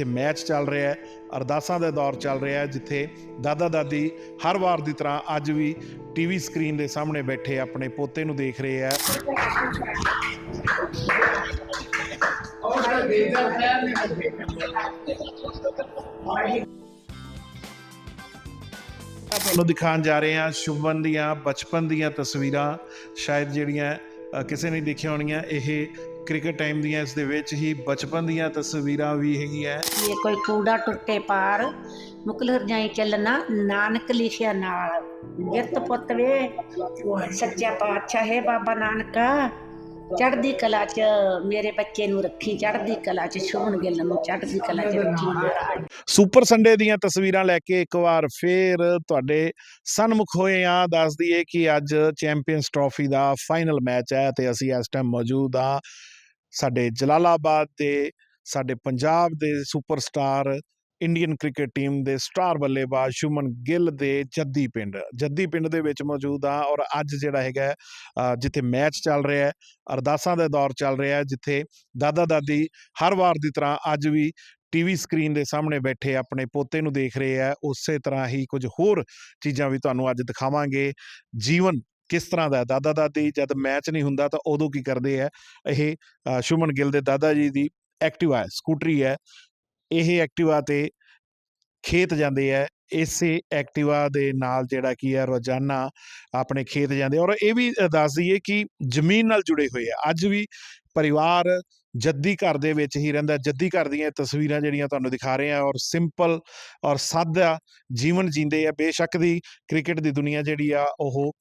ਜਿੱਥੇ ਮੈਚ ਚੱਲ ਰਿਹਾ ਹੈ, ਅਰਦਾਸਾਂ ਦਾ ਦੌਰ ਚੱਲ ਰਿਹਾ ਹੈ, ਜਿੱਥੇ ਦਾਦਾ ਦਾਦੀ ਹਰ ਵਾਰ ਦੀ ਤਰ੍ਹਾਂ ਅੱਜ ਵੀ ਟੀਵੀ ਸਕਰੀਨ ਦੇ ਸਾਹਮਣੇ ਬੈਠੇ ਆਪਣੇ ਪੋਤੇ ਨੂੰ ਦੇਖ ਰਹੇ ਹੈ। ਤੁਹਾਨੂੰ ਦਿਖਾਉਣ ਜਾ ਰਹੇ ਹਾਂ ਸ਼ੁਭਨ ਦੀਆਂ, ਬਚਪਨ ਦੀਆਂ ਤਸਵੀਰਾਂ। ਸ਼ਾਇਦ ਜਿਹੜੀਆਂ ਕਿਸੇ ਨੇ ਦੇਖੀਆਂ ਹੋਣੀਆਂ ਇਹ ਕ੍ਰਿਕਟ ਟਾਈਮ ਦੀਆਂ ਇਸ ਦੇ ਵਿੱਚ ਹੀ ਬਚਪਨ ਦੀਆਂ ਤਸਵੀਰਾਂ ਵੀ ਹੈਗੀਆਂ। ਇਹ ਕੋਈ ਕੂੜਾ ਟੁੱਟੇ ਪਾਰ ਮੁਕਲ ਜਾਈ ਚੱਲਣਾ, ਨਾਨਕ ਲਿਖਿਆ ਨਾਲ। ਗਿਰਤ ਪੁੱਤ ਵੇ, ਸੱਚਾ ਪਾਤਸ਼ਾਹ ਹੈ ਬਾਬਾ ਨਾਨਕਾ। ਚੜ੍ਹਦੀ ਕਲਾ ਚ ਮੇਰੇ ਬੱਚੇ ਨੂੰ ਰੱਖੀ, ਚੜ੍ਹਦੀ ਕਲਾ ਚ ਸ਼ੋਹਣ ਗਿੱਲ ਨੂੰ, ਚੜ੍ਹਦੀ ਕਲਾ ਚ ਰੱਖੀ ਮਹਾਰਾਜ ਸੁਪਰ ਸੰਡੇ ਦੀਆਂ ਤਸਵੀਰਾਂ ਲੈ ਕੇ ਇੱਕ ਵਾਰ ਫੇਰ ਤੁਹਾਡੇ ਸਨਮੁਖ ਹੋਏ ਆ ਦੱਸ ਦਈਏ ਕਿ ਅੱਜ ਚੈਂਪੀਅਨਸ ਟਰਾਫੀ ਦਾ ਫਾਈਨਲ ਮੈਚ ਹੈ ਤੇ ਅਸੀਂ ਇਸ ਟਾਈਮ ਮੌਜੂਦ ਆ ਸਾਡੇ ਜਲਾਲਾਬਾਦ ਦੇ, ਸਾਡੇ ਪੰਜਾਬ ਦੇ ਸੁਪਰਸਟਾਰ ਇੰਡੀਅਨ ਕ੍ਰਿਕਟ ਟੀਮ ਦੇ ਸਟਾਰ ਬੱਲੇਬਾਜ਼ ਸ਼ੁਮਨ ਗਿੱਲ ਦੇ ਜੱਦੀ ਪਿੰਡ। ਜੱਦੀ ਪਿੰਡ ਦੇ ਵਿੱਚ ਮੌਜੂਦ ਆ ਔਰ ਅੱਜ ਜਿਹੜਾ ਹੈਗਾ ਜਿੱਥੇ ਮੈਚ ਚੱਲ ਰਿਹਾ ਹੈ, ਅਰਦਾਸਾਂ ਦਾ ਦੌਰ ਚੱਲ ਰਿਹਾ ਹੈ, ਜਿੱਥੇ ਦਾਦਾ ਦਾਦੀ ਹਰ ਵਾਰ ਦੀ ਤਰ੍ਹਾਂ ਅੱਜ ਵੀ ਟੀਵੀ ਸਕਰੀਨ ਦੇ ਸਾਹਮਣੇ ਬੈਠੇ ਆਪਣੇ ਪੋਤੇ ਨੂੰ ਦੇਖ ਰਹੇ ਆ ਉਸੇ ਤਰ੍ਹਾਂ ਹੀ ਕੁਝ ਹੋਰ ਚੀਜ਼ਾਂ ਵੀ ਤੁਹਾਨੂੰ ਅੱਜ ਦਿਖਾਵਾਂਗੇ। ਜੀਵਨ ਕਿਸ ਤਰ੍ਹਾਂ ਦਾ ਦਾਦਾ ਦਾਦੀ ਜਦ ਮੈਚ ਨਹੀਂ ਹੁੰਦਾ ਤਾਂ ਉਦੋਂ ਕੀ ਕਰਦੇ ਆ ਇਹ ਸ਼ੁਮਨ ਗਿੱਲ ਦੇ ਦਾਦਾ ਜੀ ਦੀ ਐਕਟਿਵਾ ਹੈ, ਸਕੂਟਰੀ ਹੈ। ਇਹ ਐਕਟਿਵਾ ਤੇ ਖੇਤ ਜਾਂਦੇ ਆ, ਇਸੇ ਐਕਟਿਵਾ ਦੇ ਨਾਲ ਜਿਹੜਾ ਕੀ ਹੈ ਰੋਜ਼ਾਨਾ ਆਪਣੇ ਖੇਤ ਜਾਂਦੇ ਔਰ ਇਹ ਵੀ ਦੱਸ ਦਈਏ ਕਿ ਜ਼ਮੀਨ ਨਾਲ ਜੁੜੇ ਹੋਏ ਆ। ਅੱਜ ਵੀ ਪਰਿਵਾਰ ਜੱਦੀ ਘਰ ਦੇ ਵਿੱਚ ਹੀ ਰਹਿੰਦਾ, ਜੱਦੀ ਘਰ ਦੀਆਂ ਤਸਵੀਰਾਂ ਜਿਹੜੀਆਂ ਤੁਹਾਨੂੰ ਦਿਖਾ ਰਹੇ ਆ। ਔਰ ਸਿੰਪਲ ਔਰ ਸਾਦਾ ਜੀਵਨ ਜੀਂਦੇ ਆ। ਬੇਸ਼ੱਕ ਦੀ ਕ੍ਰਿਕਟ ਦੀ ਦੁਨੀਆ ਜਿਹੜੀ ਆ, ਉਹ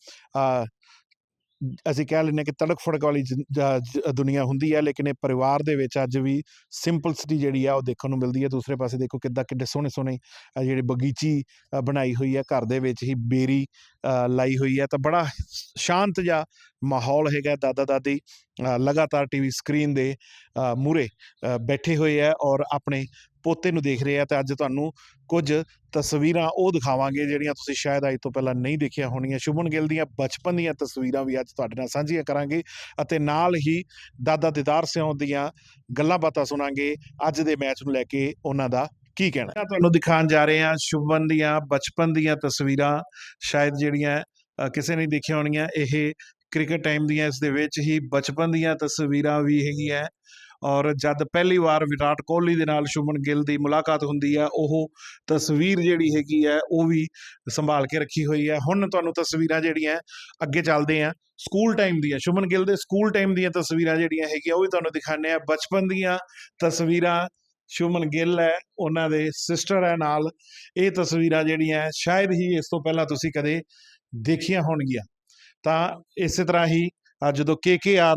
ਅਸੀਂ ਕਹਿ ਲੈਂਦੇ ਹਾਂ ਕਿ ਤੜਕ ਫੜਕ ਵਾਲੀ ਜ- ਦੁਨੀਆ ਹੁੰਦੀ ਹੈ ਲੇਕਿਨ ਇਹ ਪਰਿਵਾਰ ਦੇ ਵਿੱਚ ਅੱਜ ਵੀ ਸਿੰਪਲਸਿਟੀ ਜਿਹੜੀ ਆ ਉਹ ਦੇਖਣ ਨੂੰ ਮਿਲਦੀ ਹੈ। ਦੂਸਰੇ ਪਾਸੇ ਦੇਖੋ ਕਿੱਦਾਂ ਕਿੱਡੇ ਸੋਹਣੇ ਸੋਹਣੇ ਅ, ਜਿਹੜੇ ਬਗੀਚੀ ਬਣਾਈ ਹੋਈ ਹੈ। ਘਰ ਦੇ ਵਿੱਚ ਹੀ ਬੇਰੀ ਲਾਈ ਹੋਈ ਹੈ। ਤਾਂ ਬੜਾ ਸ਼ਾਂਤ ਜਿਹਾ ਮਾਹੌਲ ਹੈਗਾ ਦਾਦਾ ਦਾਦੀ ਅ, ਲਗਾਤਾਰ ਟੀਵੀ ਸਕਰੀਨ ਦੇ ਮੂਰੇ ਬੈਠੇ ਹੋਏ ਆ ਔਰ ਆਪਣੇ ਪੋਤੇ ਨੂੰ ਦੇਖ ਰਹੇ ਆ ਤੇ ਅੱਜ ਤੁਹਾਨੂੰ ਕੁਝ ਤਸਵੀਰਾਂ ਉਹ ਦਿਖਾਵਾਂਗੇ ਜਿਹੜੀਆਂ ਤੁਸੀਂ ਸ਼ਾਇਦ ਅੱਜ ਤੋਂ ਪਹਿਲਾਂ ਨਹੀਂ ਦੇਖੀਆਂ ਹੋਣੀਆਂ। ਸ਼ੁਭਨ ਗਿੱਲ ਦੀਆਂ ਬਚਪਨ ਦੀਆਂ ਤਸਵੀਰਾਂ ਵੀ ਅੱਜ ਤੁਹਾਡੇ ਨਾਲ ਸਾਂਝੀਆਂ ਕਰਾਂਗੇ ਅਤੇ ਨਾਲ ਹੀ ਦਾਦਾ ਦਿਦਾਰ ਸਿੰਘ ਦੀਆਂ ਗੱਲਾਂ ਬਾਤਾਂ ਸੁਣਾਂਗੇ ਅੱਜ ਦੇ ਮੈਚ ਨੂੰ ਲੈ ਕੇ ਉਹਨਾਂ ਦਾ ਕੀ ਕਹਿਣਾ। ਤੁਹਾਨੂੰ ਦਿਖਾਉਣ ਜਾ ਰਹੇ ਹਾਂ ਸ਼ੁਭਨ ਦੀਆਂ ਬਚਪਨ ਦੀਆਂ ਤਸਵੀਰਾਂ। ਸ਼ਾਇਦ ਜਿਹੜੀਆਂ ਕਿਸੇ ਨੇ ਦੇਖੀਆਂ ਹੋਣੀਆਂ, ਇਹ ਕ੍ਰਿਕਟ ਟਾਈਮ ਦੀਆਂ ਇਸ ਦੇ ਵਿੱਚ ਹੀ ਬਚਪਨ ਦੀਆਂ ਤਸਵੀਰਾਂ ਵੀ ਹੈਗੀਆਂ। ਔਰ ਜਦ ਪਹਿਲੀ ਵਾਰ ਵਿਰਾਟ ਕੋਹਲੀ ਦੇ ਨਾਲ ਸ਼ੁਭਨ ਗਿੱਲ ਦੀ ਮੁਲਾਕਾਤ ਹੁੰਦੀ ਹੈ, ਉਹ ਤਸਵੀਰ ਜਿਹੜੀ ਹੈਗੀ ਹੈ, ਉਹ ਵੀ ਸੰਭਾਲ ਕੇ ਰੱਖੀ ਹੋਈ ਹੈ। ਹੁਣ ਤੁਹਾਨੂੰ ਤਸਵੀਰਾਂ ਜਿਹੜੀਆਂ ਅੱਗੇ ਚੱਲਦੇ ਆ ਸਕੂਲ ਟਾਈਮ ਦੀਆਂ ਸ਼ੁਭਨ ਗਿੱਲ ਦੇ ਸਕੂਲ ਟਾਈਮ ਦੀਆਂ ਤਸਵੀਰਾਂ ਜਿਹੜੀਆਂ ਹੈਗੀਆਂ, ਉਹ ਵੀ ਤੁਹਾਨੂੰ ਦਿਖਾਣੇ ਆ ਬਚਪਨ ਦੀਆਂ ਤਸਵੀਰਾਂ ਸ਼ੁਭਨ ਗਿੱਲ ਹੈ, ਉਹਨਾਂ ਦੇ ਸਿਸਟਰ ਹੈ ਨਾਲ। ਇਹ ਤਸਵੀਰਾਂ ਜਿਹੜੀਆਂ ਸ਼ਾਇਦ ਹੀ ਇਸ ਤੋਂ ਪਹਿਲਾਂ ਤੁਸੀਂ ਕਦੇ ਦੇਖੀਆਂ ਹੋਣਗੀਆਂ। ਤਾਂ ਇਸੇ ਤਰ੍ਹਾਂ ਹੀ ਅੱਜ ਜਦੋਂ ਕੇਕੇਆਰ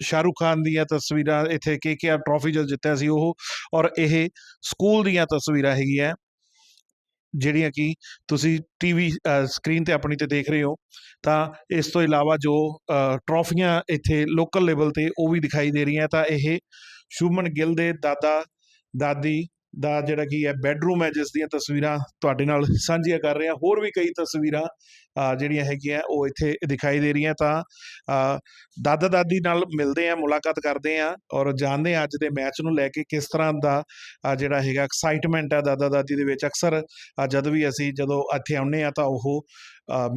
ਸ਼ਾਹਰੁਖ ਖਾਨ ਦੀਆਂ ਤਸਵੀਰਾਂ ਇੱਥੇ ਕੇਕੇਆਰ ਟਰੋਫੀ ਜਦੋਂ ਜਿੱਤਿਆ ਸੀ ਉਹ ਔਰ ਇਹ ਸਕੂਲ ਦੀਆਂ ਤਸਵੀਰਾਂ ਹੈਗੀਆਂ। ਜਿਹੜੀਆਂ ਕਿ ਤੁਸੀਂ ਟੀਵੀ ਸਕਰੀਨ ਤੇ ਆਪਣੀ ਤੇ ਦੇਖ ਰਹੇ ਹੋ। ਤਾਂ ਇਸ ਤੋਂ ਇਲਾਵਾ ਜੋ ਅ, ਟਰੋਫੀਆਂ ਇੱਥੇ ਲੋਕਲ ਲੈਵਲ ਤੇ ਉਹ ਵੀ ਦਿਖਾਈ ਦੇ ਰਹੀਆਂ। ਤਾਂ ਇਹ ਸ਼ੁਭਮਨ ਗਿੱਲ ਦੇ ਦਾਦਾ ਦਾਦੀ ਦਾ ਜਿਹੜਾ ਕੀ ਹੈ ਬੈੱਡਰੂਮ ਹੈ, ਜਿਸ ਦੀਆਂ ਤਸਵੀਰਾਂ ਤੁਹਾਡੇ ਨਾਲ ਸਾਂਝੀਆਂ ਕਰ ਰਹੇ। ਹਾਂ ਹੋਰ ਵੀ ਕਈ ਤਸਵੀਰਾਂ ਜਿਹੜੀਆਂ ਹੈਗੀਆਂ, ਉਹ ਇੱਥੇ ਦਿਖਾਈ ਦੇ ਰਹੀਆਂ ਤਾਂ ਦਾਦਾ ਦਾਦੀ ਨਾਲ ਮਿਲਦੇ ਆ, ਮੁਲਾਕਾਤ ਕਰਦੇ ਆ ਔਰ ਜਾਣਦੇ ਆ ਅੱਜ ਦੇ ਮੈਚ ਨੂੰ ਲੈ ਕੇ ਕਿਸ ਤਰ੍ਹਾਂ ਦਾ ਜਿਹੜਾ ਹੈਗਾ ਐਕਸਾਈਟਮੈਂਟ ਹੈ ਦਾਦਾ ਦਾਦੀ ਦੇ ਵਿੱਚ। ਅਕਸਰ ਜਦ ਵੀ ਅਸੀਂ ਜਦੋਂ ਇੱਥੇ ਆਉਂਦੇ ਆ ਤਾਂ ਉਹ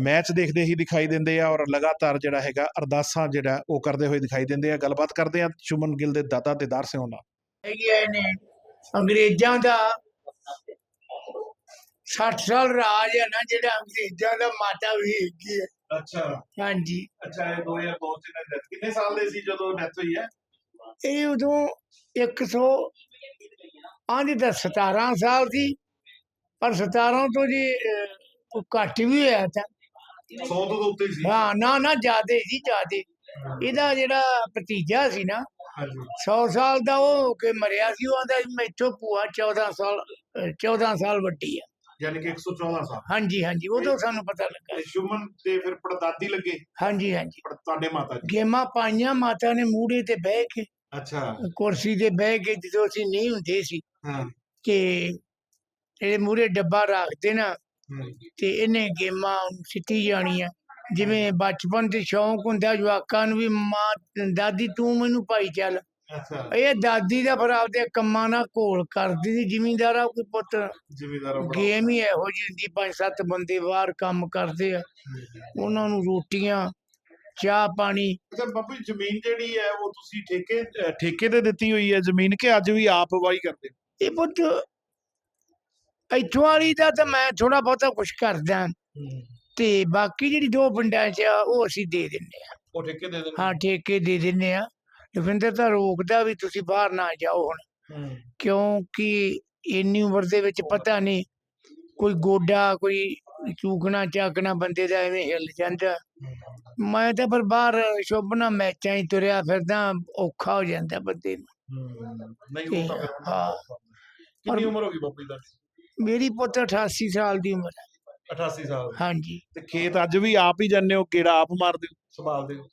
ਮੈਚ ਦੇਖਦੇ ਹੀ ਦਿਖਾਈ ਦਿੰਦੇ ਆ ਔਰ ਲਗਾਤਾਰ ਜਿਹੜਾ ਹੈਗਾ ਅਰਦਾਸਾਂ ਜਿਹੜਾ ਉਹ ਕਰਦੇ ਹੋਏ ਦਿਖਾਈ ਦਿੰਦੇ ਆ। ਗੱਲਬਾਤ ਕਰਦੇ ਆ ਸ਼ੁਮਨ ਗਿੱਲ ਦੇ ਦਾਦਾ ਦਿਦਾਰ ਸਿੰਘ ਨਾਲ। ਹੈਗੀਆਂ ਨੇ ਅੰਗਰੇਜ਼ਾਂ ਦਾ 60 ਸਾਲ ਰਾਜ ਹੈ ਨਾ ਜਿਹੜਾ ਅੰਗਰੇਜ਼ਾਂ ਦਾ ਮਾਤਾ ਵੀ ਹੈਗੀ ਹੈ। ਅੱਛਾ। ਹਾਂਜੀ। ਅੱਛਾ ਇਹ 2002 ਚ ਡੈਥ ਕਿੰਨੇ ਸਾਲ ਦੇ ਸੀ ਜਦੋਂ ਡੈਥ ਹੋਈ ਹੈ? ਇਹ ਉਦੋਂ 100 ਆਂਦੀ ਤਾਂ 17 ਸਾਲ ਸੀ ਪਰ 17 ਤੋਂ ਜੀ ਉਹ ਘੱਟ ਵੀ ਹੋਇਆ ਤਾਂ। 100 ਤੋਂ ਉੱਤੇ ਸੀ। ਹਾਂ ਨਾ ਨਾ ਜ਼ਿਆਦੇ ਸੀ ਜ਼ਿਆਦੇ। ਇਹਦਾ ਜਿਹੜਾ ਭਤੀਜਾ ਸੀ ਨਾ 100 ਸਾਲ ਦਾ ਉਹ ਹੋ ਕੇ ਮਰਿਆ ਸੀ ਉਹ ਆਂਦਾ ਮੈਥੋਂ ਭੂਆ 14 ਸਾਲ ਅਹ, 14 ਸਾਲ ਵੱਡੀ ਆ। ਯਾਨੀ ਕਿ 114 ਸਾਲ। ਹਾਂਜੀ ਹਾਂਜੀ ਉਦੋਂ ਸਾਨੂੰ ਪਤਾ ਲੱਗਾ। ਤੇ ਸ਼ੁਮਨ ਤੇ ਫਿਰ ਪੜਦਾਦੀ ਲੱਗੇ? ਹਾਂਜੀ ਹਾਂਜੀ। ਪੜ- ਤੁਹਾਡੇ ਮਾਤਾ ਜੀ? ਗੇਮਾਂ ਪਾਈਆਂ ਮਾਤਾ ਨੇ ਮੂੜੇ ਤੇ ਬਹਿ ਕੇ ਅੱਛਾ। ਕੁਰਸੀ ਤੇ ਬਹਿ ਕੇ ਜਦੋਂ ਅਸੀਂ ਨਹੀਂ ਹੁੰਦੇ ਸੀ ਹਾਂ। ਕਿ ਇਹ ਮੂਰੇ ਡੱਬਾ ਰੱਖ ਦੇਣਾ ਹਮ, ਤੇ ਇਹਨੇ ਗੇਮਾਂ ਸਿੱਟੀ ਜਾਣੀਆਂ। ਜਿਵੇਂ ਬਚਪਨ ਤੇ ਸ਼ੌਂਕ ਹੁੰਦਾ ਜਵਾਕਾਂ ਨੂੰ ਵੀ ਮਾਂ ਦਾਦੀ ਤੂੰ ਮੈਨੂੰ ਪਾਈ ਚੱਲ। ਅੱਛਾ। ਇਹ ਦਾਦੀ ਦਾ ਫਿਰ ਆਪਦੇ ਕੰਮਾਂ ਨਾਲ ਘੋਲ ਕਰਦੀ ਸੀ ਜ਼ਿਮੀਂਦਾਰਾ ਕੋਈ ਪੁੱਤ। ਜ਼ਿਮੀਦਾਰ ਗੇਮ ਹੀ ਇਹੋ ਜਿਹੀ ਹੁੰਦੀ ਪੰਜ ਸੱਤ ਬੰਦੇ ਬਾਹਰ ਕੰਮ ਕਰਦੇ ਆ। ਉਹਨਾਂ ਨੂੰ ਰੋਟੀਆਂ ਚਾਹ ਪਾਣੀ। ਅੱਛਾ ਜੀ, ਜ਼ਮੀਨ ਜਿਹੜੀ ਹੈ ਉਹ ਤੁਸੀਂ ਠੇਕੇ ਠੇਕੇ ਤੇ ਦਿੱਤੀ ਹੋਈ ਹੈ ਜ਼ਮੀਨ ਕਿ ਅੱਜ ਵੀ ਆਪ ਵਾਈ ਕਰਦੇ? ਇਹ ਪੁੱਤ ਇੱਥੋਂ ਵਾਲੀ ਦਾ ਤਾਂ ਮੈਂ ਥੋੜਾ ਬਹੁਤਾ ਕੁਝ ਕਰਦਾ। ਤੇ ਬਾਕੀ ਜਿਹੜੀ ਦੋ ਪਿੰਡਾਂ 'ਚ ਆ ਉਹ ਅਸੀਂ ਦੇ ਦਿੰਨੇ ਆ। ਉਹ ਠੇਕੇ ਦੇ ਦਿੰਦੇ ਹਾਂ ਠੇਕੇ ਦੇ ਦਿੰਨੇ ਆ। ਲਖਵਿੰਦਰ ਤਾਂ ਰੋਕਦਾ ਵੀ ਤੁਸੀਂ ਬਾਹਰ ਨਾ ਜਾਓ ਹੁਣ। ਹੂੰ। ਕਿਉਂਕਿ ਇੰਨੀ ਉਮਰ ਦੇ ਵਿੱਚ ਪਤਾ ਨਹੀਂ ਕੋਈ ਗੋਡਾ ਕੋਈ ਚੂਕਣਾ ਚਾਕਣਾ ਬੰਦੇ ਦਾ ਐਵੇਂ ਹਿੱਲ ਜਾਂਦਾ। ਮੈਂ ਤਾਂ ਫਿਰ ਬਾਹਰ ਸ਼ੋਭਨਾ ਮੈਚਾਂ ਹੀ ਤੁਰਿਆ ਫਿਰਦਾ ਔਖਾ ਹੋ ਜਾਂਦਾ ਬੰਦੇ ਨੂੰ। ਹੂੰ। ਨਹੀਂ ਤੇ ਉਹ ਤਾਂ ਫਿਰ ਹਾਂ। ਕਿੰਨੀ ਉਮਰ ਹੋ ਗਈ ਬਾਪੂ ਜੀ ਤੁਹਾਡੀ? ਮੇਰੀ ਪੁੱਤ 88 ਸਾਲ ਦੀ ਉਮਰ ਹੈ 88 ਸਾਲ। ਹਾਂਜੀ। ਤੇ ਖੇਤ ਅੱਜ ਵੀ ਆਪ ਹੀ ਜਾਂਦੇ ਹੋ ਕਿਹੜਾ ਆਪ ਮਾਰਦੇ ਹੋ? ਸੰਭਾਲਦੇ ਹੋ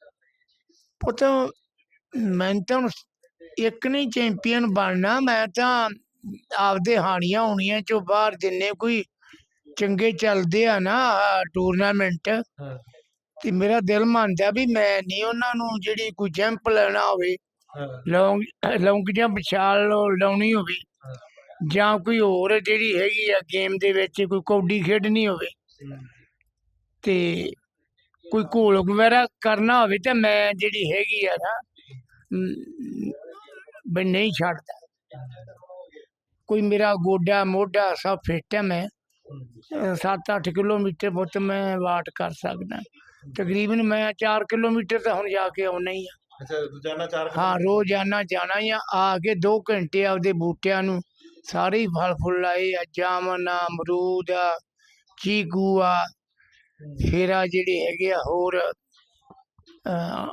ਪੁੱਤ ਮੈਂ ਤਾਂ ਹੁਣ ਇੱਕ ਨਹੀਂ ਚੈਂਪੀਅਨ ਬਣਨਾ ਮੈਂ ਤਾਂ ਆਪਦੇ ਹਾਣੀਆਂ ਹੋਣੀਆਂ ਚੋਂ ਬਾਹਰ ਜਿੰਨੇ ਕੋਈ ਚੰਗੇ ਚੱਲਦੇ ਆ ਨਾ ਟੂਰਨਾਮੈਂਟ ਹਾਂ। ਤੇ ਮੇਰਾ ਦਿਲ ਮੰਨਦਾ ਵੀ ਮੈਂ ਨਹੀਂ ਉਹਨਾਂ ਨੂੰ ਜਿਹੜੀ ਕੋਈ ਜੰਪ ਲੈਣਾ ਹੋਵੇ ਹਾਂ। ਲੌਂਗ ਲੌਂਗ ਜੰਪ ਛਾਲ ਲਾਉਣੀ ਹੋਵੇ। ਜਾਂ ਕੋਈ ਹੋਰ ਜਿਹੜੀ ਹੈਗੀ ਆ ਗੇਮ ਦੇ ਵਿੱਚ ਕੋਈ ਕੌਡੀ ਖੇਡਣੀ ਹੋਵੇ ਤੇ ਕੋਈ ਘੋਲ ਵਗੈਰਾ ਕਰਨਾ ਹੋਵੇ ਤਾਂ ਮੈਂ ਜਿਹੜੀ ਹੈਗੀ ਆ ਨਾ ਮੈਂ ਨਹੀਂ ਛੱਡਦਾ। ਕੋਈ ਮੇਰਾ ਗੋਡਾ ਮੋਢਾ ਸਭ ਫਿੱਟ ਹੈ ਮੈਂ। 7-8 ਕਿਲੋਮੀਟਰ ਪੁੱਤ ਮੈਂ ਵਾਟ ਕਰ ਸਕਦਾ। ਤਕਰੀਬਨ ਮੈਂ 4 ਕਿਲੋਮੀਟਰ ਤਾਂ ਹੁਣ ਜਾ ਕੇ ਆਉਣਾ ਹੀ ਆ। ਅੱਛਾ ਰੋਜ਼ਾਨਾ ਚਾਰ ਹਾਂ ਰੋਜ਼ਾਨਾ ਜਾਣਾ ਹੀ ਆ ਆ ਕੇ 2 ਘੰਟੇ ਆਪਦੇ ਬੂਟਿਆਂ ਨੂੰ ਸਾਰੇ ਹੀ ਫਲ ਫੁੱਲ ਲਾਏ ਆ ਜਾਮਨ ਆ ਅਮਰੂਦ ਆ ਚੀਕੂ ਆ ਫਿਰ ਆ ਜਿਹੜੇ ਹੈਗੇ ਆ ਹੋਰ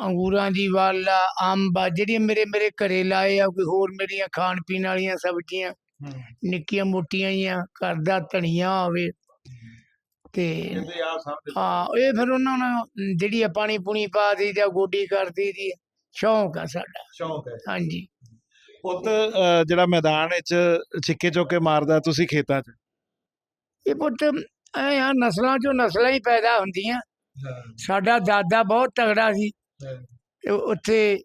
ਅੰਗੂਰਾਂ ਦੀ ਵੱਲ ਆ ਅੰਬ ਆ ਜਿਹੜੀਆਂ ਮੇਰੇ ਮੇਰੇ ਘਰੇ ਲਾਏ ਆ ਕੋਈ ਹੋਰ ਮੇਰੀਆਂ ਖਾਣ ਪੀਣ ਵਾਲੀਆਂ ਸਬਜ਼ੀਆਂ ਨਿੱਕੀਆਂ ਮੋਟੀਆਂ ਹੀ ਆ ਘਰ ਦਾ ਧਨੀਆ ਹੋਵੇ ਤੇ ਹਾਂ ਇਹ ਫਿਰ ਉਹਨਾਂ ਨੂੰ ਜਿਹੜੀ ਆ ਪਾਣੀ ਪੂਣੀ ਪਾ ਦੀ ਜਾਂ ਗੋਡੀ ਕਰ ਦੀ ਦੀ ਸ਼ੌਂਕ ਆ ਸਾਡਾ। ਸ਼ੌਂਕ ਹੈ। ਹਾਂਜੀ। ਪੁੱਤ ਅ, ਜਿਹੜਾ ਮੈਦਾਨ ਵਿੱਚ ਛਿੱਕੇ ਚੌਕੇ ਮਾਰਦਾ ਤੁਸੀਂ ਖੇਤਾਂ 'ਚ? ਇਹ ਪੁੱਤ ਐ ਆ ਨਸਲਾਂ ਚੋਂ ਨਸਲਾਂ ਹੀ ਪੈਦਾ ਹੁੰਦੀਆਂ। ਸਾਡਾ ਦਾਦਾ ਬਹੁਤ ਤਗੜਾ ਸੀ। ਤੇ ਉੱਥੇ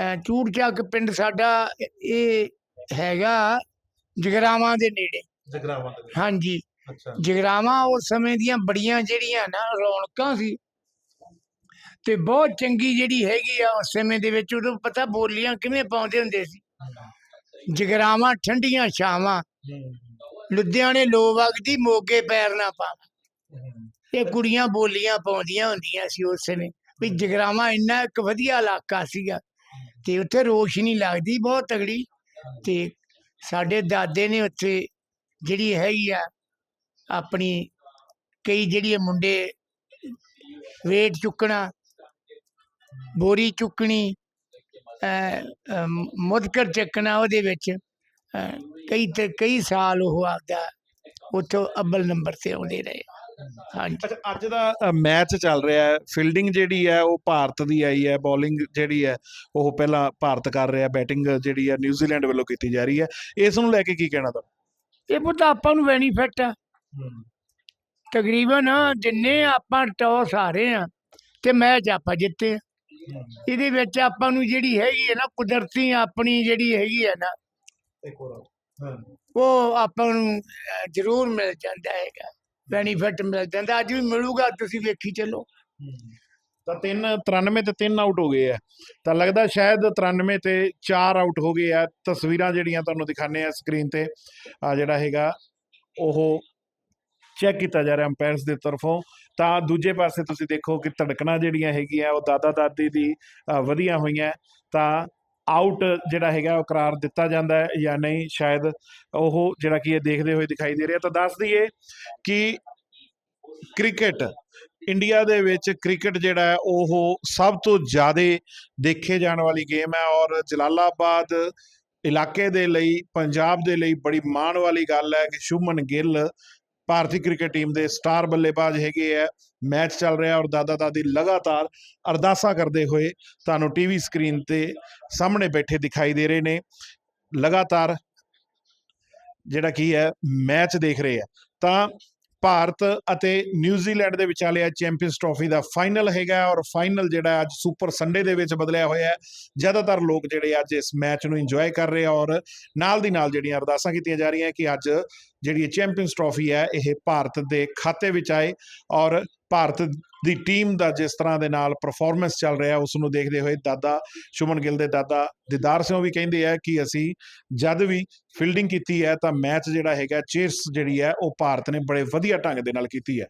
ਅਹ, ਚੂੜ ਚੱਕ ਪਿੰਡ ਸਾਡਾ ਇਹ ਹੈਗਾ ਜਗਰਾਵਾਂ ਦੇ ਨੇੜੇ। ਜਗਰਾਵਾਂ। ਹਾਂਜੀ। ਅੱਛਾ। ਜਗਰਾਵਾਂ ਉਸ ਸਮੇਂ ਦੀਆਂ ਬੜੀਆਂ ਜਿਹੜੀਆਂ ਨਾ ਰੌਣਕਾਂ ਸੀ ਤੇ ਬਹੁਤ ਚੰਗੀ ਜਿਹੜੀ ਹੈਗੀ ਆ ਉਸ ਸਮੇਂ ਦੇ ਵਿੱਚ, ਉਦੋਂ ਪਤਾ ਬੋਲੀਆਂ ਕਿਵੇਂ ਪਾਉਂਦੇ ਹੁੰਦੇ ਸੀ। ਜਗਰਾਵਾਂ, ਠੰਡੀਆਂ ਛਾਵਾਂ। ਲੁਧਿਆਣੇ ਲੋ ਵਗਦੀ ਮੋਗੇ ਪੈਰ ਨਾ ਪਾਵਾਂ ਇਹ ਕੁੜੀਆਂ ਬੋਲੀਆਂ ਪਾਉਂਦੀਆਂ ਹੁੰਦੀਆਂ ਸੀ ਉਸ ਸਮੇਂ। ਵੀ ਜਗਰਾਵਾਂ ਇੰਨਾ ਇੱਕ ਵਧੀਆ ਇਲਾਕਾ ਸੀਗਾ ਤੇ ਉੱਥੇ ਰੋਸ਼ਨੀ ਲੱਗਦੀ, ਬਹੁਤ ਤਗੜੀ ਤੇ ਸਾਡੇ ਦਾਦੇ ਨੇ ਉੱਥੇ ਜਿਹੜੀ ਹੈਗੀ ਆ, ਆਪਣੀ ਕਈ ਜਿਹੜੀ ਮੁੰਡੇ ਵੇਟ ਚੁੱਕਣਾ ਬੋਰੀ ਚੁੱਕਣੀ ਮੁਦਕਰ ਚੱਕਣਾ ਉਹਦੇ ਵਿੱਚ ਕਈ ਤੇ ਕਈ ਸਾਲ ਉਹ ਆਪਦਾ ਉੱਥੋਂ ਅੱਵਲ ਨੰਬਰ ਤੇ ਆਉਂਦੇ ਰਹੇ। ਹਾਂਜੀ। ਅੱਛਾ ਅੱਜ ਦਾ ਮੈਚ ਚੱਲ ਰਿਹਾ ਹੈ। ਫੀਲਡਿੰਗ ਜਿਹੜੀ ਹੈ ਉਹ ਭਾਰਤ ਦੀ ਆਈ ਹੈ। ਬੋਲਿੰਗ ਜਿਹੜੀ ਹੈ ਉਹ ਪਹਿਲਾਂ ਭਾਰਤ ਕਰ ਰਿਹਾ। ਬੈਟਿੰਗ ਜਿਹੜੀ ਹੈ ਨਿਊਜ਼ੀਲੈਂਡ ਵੱਲੋਂ ਕੀਤੀ ਜਾ ਰਹੀ ਹੈ। ਇਸ ਨੂੰ ਲੈ ਕੇ ਕੀ ਕਹਿਣਾ ਇਹ ਪੁੱਤ ਆਪਾਂ ਨੂੰ ਬੈਨੀਫਿਟ ਆ। ਤੁਹਾਨੂੰ ਤਕਰੀਬਨ ਜਿੰਨੇ ਆਪਾਂ ਟੌਸ ਹਾਰੇ ਆ ਤੇ ਮੈਚ ਆਪਾਂ ਜਿੱਤੇ ਆ। ਇਹਦੇ ਵਿੱਚ ਆਪਾਂ ਨੂੰ ਜਿਹੜੀ ਹੈਗੀ ਹੈ ਨਾ ਕੁਦਰਤੀ ਆਪਣੀ ਜਿਹੜੀ ਹੈਗੀ ਹੈ ਨਾ ਉਹ ਆਪਾਂ ਨੂੰ ਜ਼ਰੂਰ ਮਿਲ ਜਾਂਦਾ ਹੈਗਾ ਬੈਨੀਫਿਟ ਮਿਲ ਜਾਂਦਾ ਅੱਜ ਵੀ ਮਿਲੂਗਾ ਤੁਸੀਂ ਵੇਖੀ ਚੱਲੋ। ਤਾਂ ਤਿੰਨ 93 ਤੇ ਤਿੰਨ ਆਊਟ ਹੋ ਗਏ ਆ। ਤਾਂ ਲੱਗਦਾ ਸ਼ਾਇਦ 93 ਤੇ 4 ਆਊਟ ਹੋ ਗਏ ਆ। ਤਸਵੀਰਾਂ ਜਿਹੜੀਆਂ ਤੁਹਾਨੂੰ ਦਿਖਾਣੇ ਆ ਸਕਰੀਨ ਤੇ ਆ ਜਿਹੜਾ ਹੈਗਾ ਉਹ ਚੈੱਕ ਕੀਤਾ ਜਾ ਰਿਹਾ ਅੰਪਾਇਰਸ ਦੇ ਤਰਫੋਂ ਤਾਂ ਦੂਜੇ ਪਾਸੇ ਤੁਸੀਂ ਦੇਖੋ ਕਿ ਧੜਕਣਾ ਜਿਹੜੀਆਂ ਹੈਗੀਆਂ ਉਹ ਦਾਦਾ ਦਾਦੀ ਦੀ ਅ, ਵਧੀਆ ਹੋਈਆਂ ਤਾਂ ਆਊਟ ਜਿਹੜਾ ਹੈਗਾ ਉਹ ਕਰਾਰ ਦਿੱਤਾ ਜਾਂਦਾ ਹੈ ਜਾਂ ਨਹੀਂ ਸ਼ਾਇਦ ਉਹ ਜਿਹੜਾ ਕਿ ਇਹ ਦੇਖਦੇ ਹੋਏ ਦਿਖਾਈ ਦੇ ਰਿਹਾ ਤਾਂ ਦੱਸ ਦਈਏ ਕਿ ਕ੍ਰਿਕਟ ਇੰਡੀਆ ਦੇ ਵਿੱਚ ਕ੍ਰਿਕਟ ਜਿਹੜਾ ਹੈ ਉਹ ਸਭ ਤੋਂ ਜ਼ਿਆਦਾ ਦੇਖੇ ਜਾਣ ਵਾਲੀ ਗੇਮ ਹੈ ਔਰ ਜਲਾਲਾਬਾਦ ਇਲਾਕੇ ਦੇ ਲਈ ਪੰਜਾਬ ਦੇ ਲਈ ਬੜੀ ਮਾਣ ਵਾਲੀ ਗੱਲ ਹੈ ਕਿ ਸ਼ੁਭਮਨ ਗਿੱਲ ਭਾਰਤੀ ਕ੍ਰਿਕਟ ਟੀਮ ਦੇ ਸਟਾਰ ਬੱਲੇਬਾਜ਼ ਹੈਗੇ ਆ। ਮੈਚ ਚੱਲ ਰਿਹਾ ਔਰ ਦਾਦਾ ਦਾਦੀ ਲਗਾਤਾਰ ਅਰਦਾਸਾਂ ਕਰਦੇ ਹੋਏ ਤੁਹਾਨੂੰ ਟੀਵੀ ਸਕਰੀਨ ਤੇ ਸਾਹਮਣੇ ਬੈਠੇ ਦਿਖਾਈ ਦੇ ਰਹੇ ਨੇ। ਲਗਾਤਾਰ ਜਿਹੜਾ ਕੀ ਹੈ, ਮੈਚ ਦੇਖ ਰਹੇ ਆ। ਤਾਂ ਭਾਰਤ ਅਤੇ ਨਿਊਜ਼ੀਲੈਂਡ ਦੇ ਵਿਚਾਲੇ ਅੱਜ ਚੈਂਪੀਅਨਸ ਟਰਾਫੀ ਦਾ ਫਾਈਨਲ ਹੈਗਾ ਔਰ ਫਾਈਨਲ ਜਿਹੜਾ ਅੱਜ ਸੁਪਰ ਸੰਡੇ ਦੇ ਵਿੱਚ ਬਦਲਿਆ ਹੋਇਆ ਹੈ। ਜ਼ਿਆਦਾਤਰ ਲੋਕ ਜਿਹੜੇ ਅੱਜ ਇਸ ਮੈਚ ਨੂੰ ਇੰਜੋਏ ਕਰ ਰਹੇ ਔਰ ਨਾਲ ਦੀ ਨਾਲ ਜਿਹੜੀਆਂ ਅਰਦਾਸਾਂ ਕੀਤੀਆਂ ਜਾ ਰਹੀਆਂ ਕਿ ਅੱਜ ਜਿਹੜੀ ਚੈਂਪੀਅਨਸ ਟਰਾਫੀ ਹੈ, ਇਹ ਭਾਰਤ ਦੇ ਖਾਤੇ ਵਿੱਚ ਆਏ ਔਰ ਭਾਰਤ ਦੀ ਟੀਮ ਦਾ ਜਿਸ ਤਰ੍ਹਾਂ ਦੇ ਨਾਲ ਪਰਫਾਰਮੈਂਸ ਚੱਲ ਰਿਹਾ ਉਸ ਨੂੰ ਦੇਖਦੇ ਹੋਏ ਦਾਦਾ ਸ਼ੁਮਨ ਗਿੱਲ ਦੇ ਦਾਦਾ ਦਿਦਾਰ ਸਿੰਘ ਵੀ ਕਹਿੰਦੇ ਆ ਕਿ ਅਸੀਂ ਜਦ ਵੀ ਫੀਲਡਿੰਗ ਕੀਤੀ ਹੈ ਤਾਂ ਮੈਚ ਜਿਹੜਾ ਹੈਗਾ ਚੇਸ ਜਿਹੜੀ ਹੈ ਉਹ ਭਾਰਤ ਨੇ ਬੜੇ ਵਧੀਆ ਢੰਗ ਦੇ ਨਾਲ ਕੀਤੀ ਹੈ।